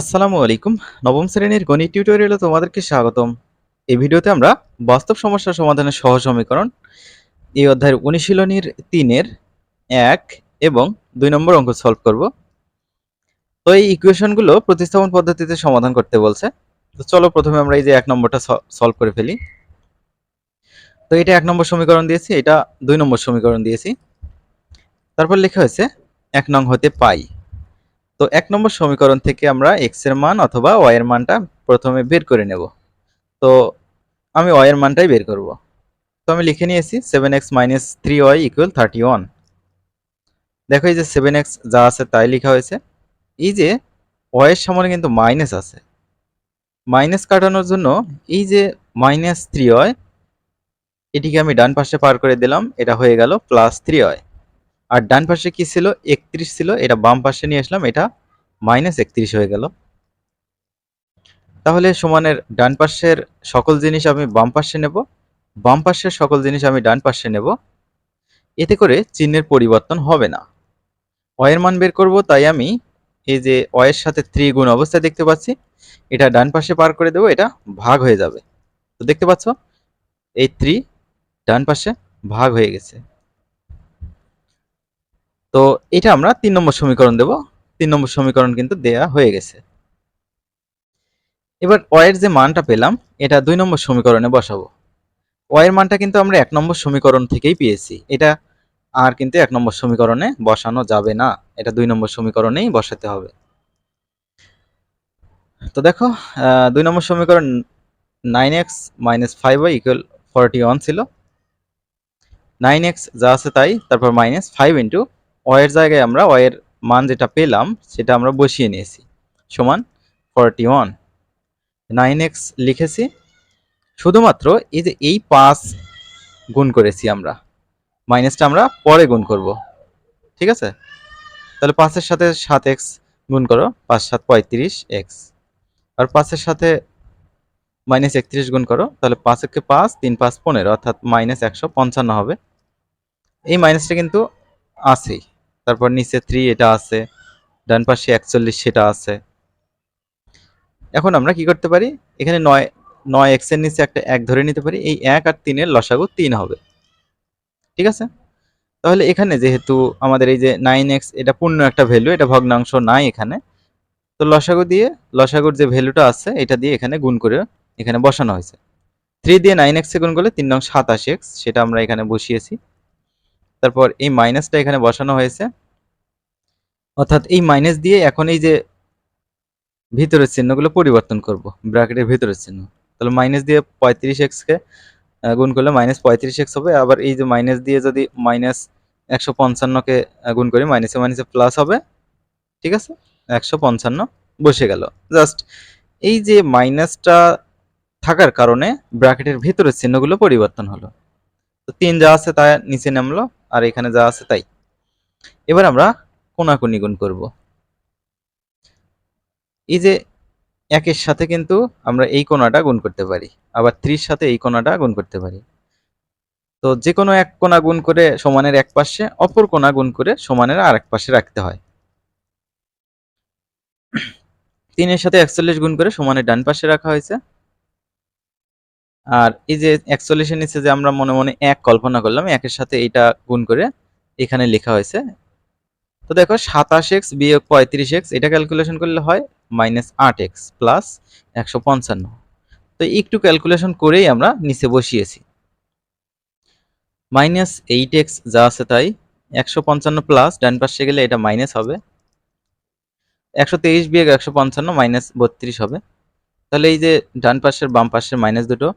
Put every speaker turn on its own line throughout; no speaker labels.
আসসালামু আলাইকুম। নবম শ্রেণির গণিত টিউটোরিয়ালে তোমাদেরকে স্বাগতম। এই ভিডিওতে আমরা বাস্তব সমস্যা সমাধানের সহজ সমীকরণ, এই অধ্যায়ের অনুশীলনীর তিনের এক এবং দুই নম্বর অঙ্ক সলভ করব। তো এই ইকুয়েশনগুলো প্রতিস্থাপন পদ্ধতিতে সমাধান করতে বলছে। তো চলো প্রথমে আমরা এই যে এক নম্বরটা সলভ করে ফেলি। তো এটা এক নম্বর সমীকরণ দিয়েছি, এটা দুই নম্বর সমীকরণ দিয়েছি। তারপর লেখা হয়েছে, এক নং হতে পাই। তো এক নম্বর সমীকরণ থেকে আমরা এক্সের মান অথবা ওয়াই এর মানটা প্রথমে বের করে নেব। তো আমি ওয়াই এর মানটাই বের করব। তো আমি লিখে নিয়েছি seven x minus three y equal thirty one দেখো এই যে সেভেন এক্স যা আছে তাই লেখা হয়েছে। এই যে ওয়াইয়ের সামনে কিন্তু মাইনাস আছে। মাইনাস কাটানোর জন্য এই যে মাইনাস থ্রি ওয়াই এটিকে আমি ডান পাশে পার করে দিলাম, এটা হয়ে গেল প্লাস থ্রি ওয়াই আর ডান পাশে কি ছিল? একত্রিশ ছিল। এটা বাম পাশে নিয়ে আসলাম। এটা মাইনাস একত্রিশ হয়ে গেল। তাহলে সমানের ডান পাশের সকল জিনিস আমি বাম পাশে নেব। বাম পাশের সকল জিনিস আমি ডান পাশে নেব। এতে করে চিহ্নের পরিবর্তন হবে না। অয়ের মান বের করব, তাই আমি এই যে অয়ের সাথে থ্রি গুণ অবস্থায় দেখতে পাচ্ছি, এটা ডান পাশে পার করে দেবো, এটা ভাগ হয়ে যাবে। তো দেখতে পাচ্ছ? এই থ্রি ডান পাশে ভাগ হয়ে গেছে। তো এটা আমরা তিন নম্বর সমীকরণ দেব। তিন নম্বর সমীকরণ কিন্তু দেয়া হয়ে গেছে। এবার ওয়ের যে মানটা পেলাম, এটা দুই নম্বর সমীকরণে বসাবো। ওয়ের মানটা কিন্তু আমরা এক নম্বর সমীকরণ থেকেই পেয়েছি। এটা আর কিন্তু এক নম্বর সমীকরণে বসানো যাবে না। এটা দুই নম্বর সমীকরণেই বসাতে হবে। তো দেখো দুই নম্বর সমীকরণ nine x minus five y equal forty one ছিল। নাইন এক্স যা আছে তাই, তারপর মাইনাস ফাইভ ইন্টু ওয়ের জায়গায় আমরা ওয়ের মান যেটা পেলাম, সেটা আমরা বসিয়ে নিয়েছি। সমান ফর্টি ওয়ান নাইন এক্স লিখেছি। শুধুমাত্র এই যে এই পাঁচ গুণ করেছি আমরা। মাইনাসটা আমরা পরে গুণ করব। ঠিক আছে? তাহলে পাঁচের সাথে সাত এক্স গুণ করো, পাঁচ সাত পঁয়ত্রিশ এক্স আর পাঁচের সাথে মাইনাস একত্রিশ গুণ করো, তাহলে পাঁচ একে পাঁচ, তিন পাঁচ পনেরো, অর্থাৎ মাইনাস একশো পঞ্চান্ন হবে। এই মাইনাসটা কিন্তু আছেই। তারপর নিচে থ্রি এটা আছে, ডান পাশে একচল্লিশ সেটা আছে। এখন আমরা কি করতে পারি? এখানে নয় নয় এক্সের নিচে একটা এক ধরে নিতে পারি, এই এক আর তিনের লসাগু তিন হবে। ঠিক আছে? তাহলে এখানে যেহেতু আমাদের এই যে নাইন এক্স এটা পূর্ণ একটা ভ্যালু এটা ভগ্নাংশ নাই এখানে, তো লসাগু দিয়ে, লসাগুর যে ভ্যালুটা আছে, এটা দিয়ে এখানে গুণ করে এখানে বসানো হয়েছে। থ্রি দিয়ে নাইন এক্সে গুণ করলে তিন নং সাতাশ এক্স সেটা আমরা এখানে বসিয়েছি। তারপর এই মাইনাসটা এখানে বসানো হয়েছে। অর্থাৎ এই মাইনাস দিয়ে এখন এই যে ভিতরের চিহ্নগুলো পরিবর্তন করব, ব্র্যাকেটের ভিতরের চিহ্ন। তাহলে মাইনাস দিয়ে পঁয়ত্রিশ এক্সকে গুণ করলে মাইনাস পঁয়ত্রিশ এক্স হবে। আবার এই যে মাইনাস দিয়ে যদি মাইনাস একশো পঞ্চান্নকে গুণ করি, মাইনাসে মাইনাসে প্লাস হবে। ঠিক আছে? একশো পঞ্চান্ন বসে গেল। জাস্ট এই যে মাইনাসটা থাকার কারণে ব্র্যাকেটের ভিতরের চিহ্নগুলো পরিবর্তন হলো। তো তিন যা আছে তা নিচে নামলো। আর এখানে যা আছে তাই। এবার আমরা কোনাকুনি গুণ করব। এই যে একের সাথে কিন্তু আমরা এই কোনাটা গুণ করতে পারি, আবার ত্রির সাথে এই কোনাটা গুণ করতে পারি। তো যে কোনো এক কোনা গুণ করে সমানের এক পাশে, অপর কোনা গুণ করে সমানের আর এক পাশে রাখতে হয়। তিনের সাথে একচল্লিশ গুণ করে সমানের ডান পাশে রাখা হয়েছে। আর এই যে একচল্লিশের নিচে যে আমরা মনে মনে এক কল্পনা করলাম, একের সাথে এইটা গুণ করে এখানে লেখা হয়েছে। তো দেখো, সাতাশ এক্স বিয়োগ পঁয়ত্রিশ এক্স এটা ক্যালকুলেশন করলে হয় মাইনাস আট এক্স প্লাস একশো পঞ্চান্ন। তো একটু ক্যালকুলেশন করেই আমরা নিচে বসিয়েছি। মাইনাস এইট এক্স যা আছে তাই, একশো পঞ্চান্ন প্লাস ডান পাশে গেলে এটা মাইনাস হবে। একশো তেইশ বিয়োগ একশো পঞ্চান্ন মাইনাস বত্রিশ হবে। তাহলে এই যে ডান পাশের বাম পাশের মাইনাস দুটো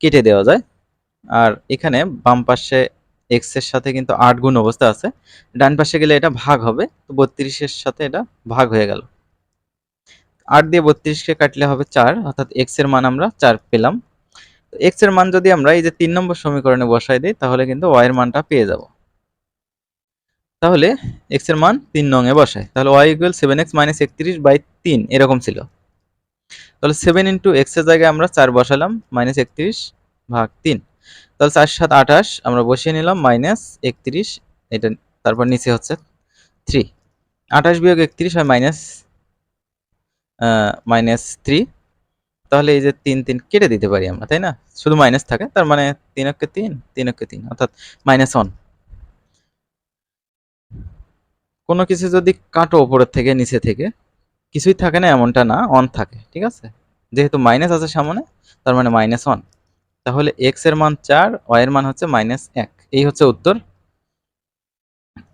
কেটে দেওয়া যায়। আর এখানে বাম পাশে এক্সের সাথে কিন্তু আট গুণ অবস্থা আছে। ডান পাশে গেলে এটা ভাগ হবে, তো বত্রিশের সাথে এটা ভাগ হয়ে গেল। আট দিয়ে বত্রিশকে কাটলে হবে চার, অর্থাৎ এক্সের মান আমরা চার পেলাম। এক্সের মান যদি আমরা এই যে তিন নম্বর সমীকরণে বসাই দিই, তাহলে কিন্তু ওয়াই এর মানটা পেয়ে যাব। তাহলে এক্সের মান তিন নং এ বসায় তাহলে y equal seven x minus একত্রিশ বাই তিন, এরকম ছিল। তাহলে সেভেন ইন্টু এক্সের জায়গায় আমরা চার বসালাম মাইনাস একত্রিশ ভাগ তিন। তাহলে চার, সাত, আঠাশ, আমরা বসিয়ে নিলাম মাইনাস একত্রিশ, এটা তারপর নিচে হচ্ছে থ্রি আঠাশ বিয়োগ একত্রিশ হয় মাইনাস মাইনাস থ্রি তাহলে এই যে তিন তিন কেটে দিতে পারি আমরা, তাই না? শুধু মাইনাস থাকে, তার মানে তিন অক্ষে তিন তিন অক্ষে তিন, অর্থাৎ মাইনাস ওয়ান কোনো কিছু যদি কাটো ওপরের থেকে, নিচে থেকে কিছুই থাকে না, এমনটা না অন থাকে, ঠিক আছে? যেহেতু মাইনাস আছে সামনে, তার মানে মাইনাস ওয়ান তাহলে এক্সের মান চার ওয়াই এর মান হচ্ছে মাইনাস এক। এই হচ্ছে উত্তর।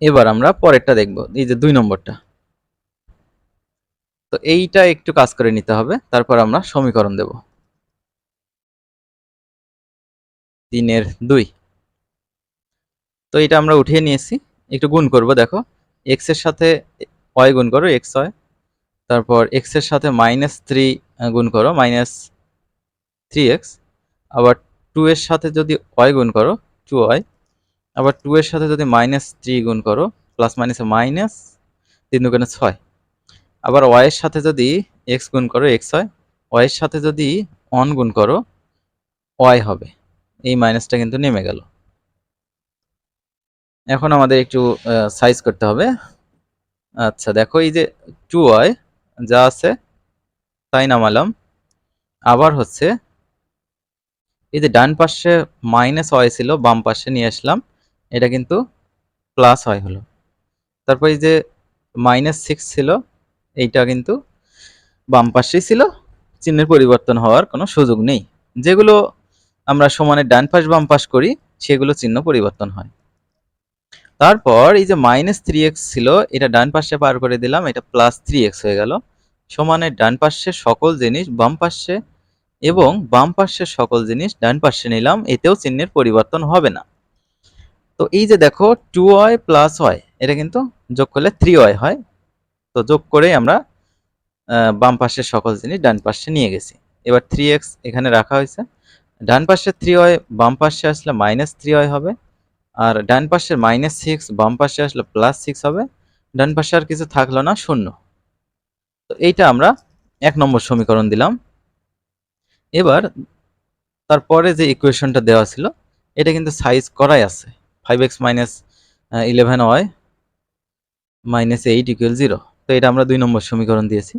এবার আমরা পরেরটা দেখব, এই যে দুই নম্বরটা। তো এইটা একটু কাজ করে নিতে হবে, তারপর আমরা সমীকরণ দেব। তিনের দুই। তো এটা আমরা উঠিয়ে নিয়েছি, একটু গুণ করব, দেখো। এক্সের সাথে ওয়াই গুণ করো এক্স হয় তারপর এক্সের সাথে মাইনাস থ্রি গুণ করো মাইনাস থ্রি এক্স আবার টু এর সাথে যদি ওয়াই গুণ করো টু ওয়াই আবার টু এর সাথে যদি মাইনাস থ্রি গুণ করো প্লাস মাইনাসে মাইনাস তিন দুগুণে ছয়, আবার ওয়াই এর সাথে যদি এক্স গুণ করো এক্স হয় ওয়াই এর সাথে যদি অন গুণ করো ওয়াই হবে, এই মাইনাসটা কিন্তু নেমে গেল। এখন আমাদের একটু সাইজ করতে হবে। আচ্ছা দেখো এই যে টু ওয়াই যা আছে, তাই নামালাম। আবার হচ্ছে, এই যে ডান পাশে মাইনাস ওয়াই ছিল, বাম পাশে নিয়ে আসলাম, এটা কিন্তু প্লাস ওয়াই হলো। তারপর এই যে মাইনাস সিক্স ছিল, এইটা কিন্তু বাম পাশেই ছিল, চিহ্নের পরিবর্তন হওয়ার কোনো সুযোগ নেই। যেগুলো আমরা সমানে ডান পাশ, বাম পাশ করি, সেগুলো চিহ্ন পরিবর্তন হয়। তারপর এই যে মাইনাস থ্রি এক্স ছিল, এটা ডান পাশে পার করে দিলাম, এটা প্লাস থ্রি এক্স হয়ে গেল। সমানের ডান পাশে সকল জিনিস, বাম পাশে এবং বাম পাশের সকল জিনিস ডান পাশে নিলাম, এতেও চিহ্নের পরিবর্তন হবে না। তো এই যে দেখো টু ওয়াই প্লাস ওয়াই এটা কিন্তু যোগ করলে থ্রি ওয়াই হয়। তো যোগ করেই আমরা বাম পাশের সকল জিনিস ডান পাশে নিয়ে গেছি। এবার থ্রি এক্স এখানে রাখা হয়েছে। ডান পাশে থ্রি ওয়াই বাম পাশে আসলে মাইনাস থ্রি ওয়াই হবে। আর ডান পাশের মাইনাস সিক্স বাম পাশে আসলে প্লাস সিক্স হবে। ডান পাশে আর কিছু থাকল না, শূন্য। তো এইটা আমরা এক নম্বর সমীকরণ দিলাম। এবার তারপরে যে ইকুয়েশনটা দেওয়া ছিল, এটা কিন্তু সাইজ করাই আছে। Five x minus eleven y minus eight equal zero তো এটা আমরা দুই নম্বর সমীকরণ দিয়েছি।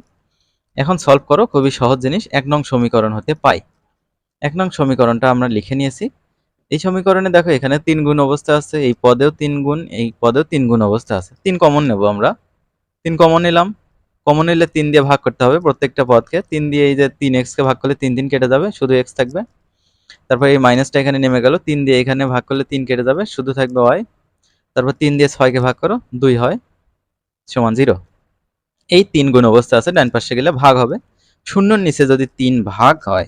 এখন সলভ করো, খুবই সহজ জিনিস, এক নং সমীকরণ হতে পাই। এক নং সমীকরণটা আমরা লিখে নিয়েছি। এই সমীকরণে দেখো এখানে তিন গুণ অবস্থা আছে, এই পদেও তিন গুণ, এই পদেও তিন গুণ অবস্থা আছে। তিন কমন নেব আমরা। তিন কমন নিলাম। কমন নিলে তিন দিয়ে ভাগ করতে হবে প্রত্যেকটা পদকে। তিন দিয়ে এই যে তিন এক্সকে ভাগ করলে তিন তিন কেটে যাবে, শুধু এক্স থাকবে। তারপর এই মাইনাসটা এখানে নেমে গেল। তিন দিয়ে এখানে ভাগ করলে তিন কেটে যাবে, শুধু থাকবে ওয়াই তারপর তিন দিয়ে ছয়কে ভাগ করো, দুই হয়, সমান জিরো এই তিন গুণ অবস্থা আছে, ডান পাশে গেলে ভাগ হবে। শূন্যর নিচে যদি তিন ভাগ হয়,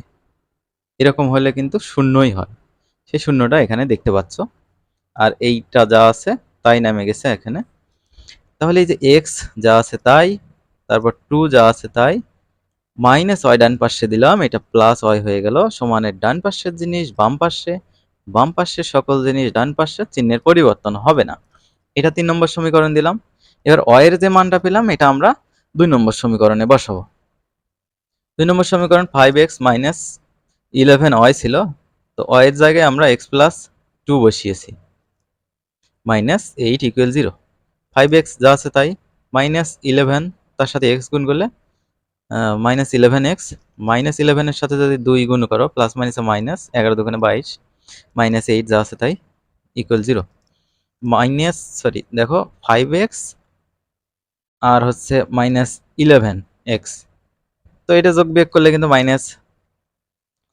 এরকম হলে কিন্তু শূন্যই হয়। সেই শূন্যটা এখানে দেখতে পাচ্ছ। আর এইটা যা আছে, তাই নামে গেছে এখানে। তাহলে এই যে এক্স যা আছে তাই, তারপর টু যা আছে তাই মাইনাস ওয়াই ডান পাশে দিলাম, এটা প্লাস ওয়াই হয়ে গেল, সমানের ডান পাশের জিনিস, বাম পাশে, বাম পাশের সকল জিনিস ডান পাশে, চিহ্নের পরিবর্তন হবে না। এটা তিন নম্বর সমীকরণ দিলাম। এবার ওয়ের যে মানটা পেলাম, এটা আমরা দুই নম্বর সমীকরণে বসাবো। দুই নম্বর সমীকরণ five x minus eleven y ছিল তো ওয়ের জায়গায় আমরা এক্স প্লাস টু বসিয়েছি। Minus eight equal zero five x যা আছে তাই মাইনাস ইলেভেন তার সাথে এক্স গুণ করলে মাইনাস ইলেভেন এক্স মাইনাস ইলেভেনের সাথে যদি দুই গুণ করো প্লাস মাইনাসে মাইনাস এগারো দোকানে বাইশ মাইনাস এইট যা আছে তাই ইকুয়াল জিরো মাইনাস সরি দেখো ফাইভ এক্স আর হচ্ছে মাইনাস ইলেভেন এক্স তো এটা যোগ বিয়োগ করলে কিন্তু মাইনাস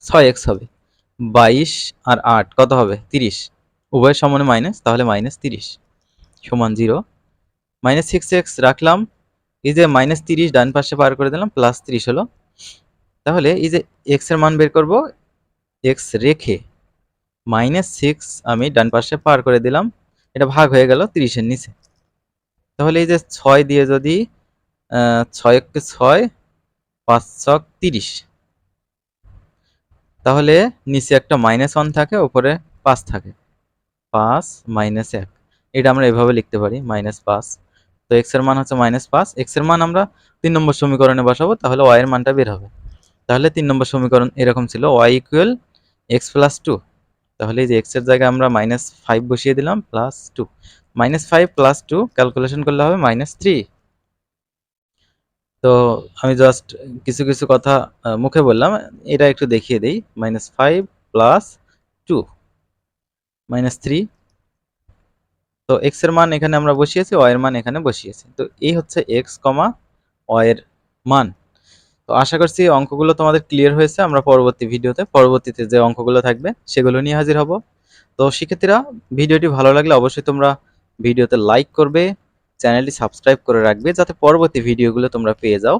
ছয় এক্স হবে। বাইশ আর আট, কত হবে? তিরিশ। উভয়ের সমানে মাইনাস তাহলে মাইনাস তিরিশ। সমান জিরো মাইনাস সিক্স এক্স রাখলাম। এই যে মাইনাস তিরিশ ডান পাশে পার করে দিলাম প্লাস তিরিশ হলো। তাহলে এই যে এক্সের মান বের করব এক্স রেখে মাইনাস সিক্স আমি ডান পাশে পার করে দিলাম। এটা ভাগ হয়ে গেল তিরিশের নিচে। তাহলে এই যে ছয় দিয়ে যদি ছয়কে ছয়, পাঁচ ছক তিরিশ। তাহলে নিচে একটা মাইনাস ওয়ান থাকে, উপরে পাঁচ থাকে। পাঁচ মাইনাস এক। এটা আমরা এভাবে লিখতে পারি মাইনাস পাঁচ। তো এক্সের মান হচ্ছে মাইনাস পাঁচ। এক্সের মান আমরা তিন নম্বর সমীকরণে বসাবো, তাহলে ওয়াই এর মানটা বের হবে। তাহলে তিন নম্বর সমীকরণ এরকম ছিল y equal x plus two তাহলে এই যে এক্সের জায়গায় আমরা মাইনাস ফাইভ বসিয়ে দিলাম plus two minus five plus two calculation করলে হবে মাইনাস থ্রি তো আমি জাস্ট কিছু কিছু কথা মুখে বললাম। এটা একটু দেখিয়ে দেই। Minus five plus two minus three তো এক্সের মান এখানে আমরা বসিয়েছি ওয়ের মান এখানে বসিয়েছি। তো এই হচ্ছে এক্স কমা ওয়ের মান। তো আশা করছি অঙ্কগুলো তোমাদের ক্লিয়ার হয়েছে। আমরা পরবর্তী ভিডিওতে, পরবর্তীতে যে অঙ্কগুলো থাকবে, সেগুলো নিয়ে হাজির হব। তো শিক্ষার্থীরা, ভিডিওটি ভালো লাগলে অবশ্যই তোমরা ভিডিওতে লাইক করবে। চ্যানেলটি সাবস্ক্রাইব করে রাখবে যাতে পরবর্তী ভিডিওগুলো তোমরা পেয়ে যাও।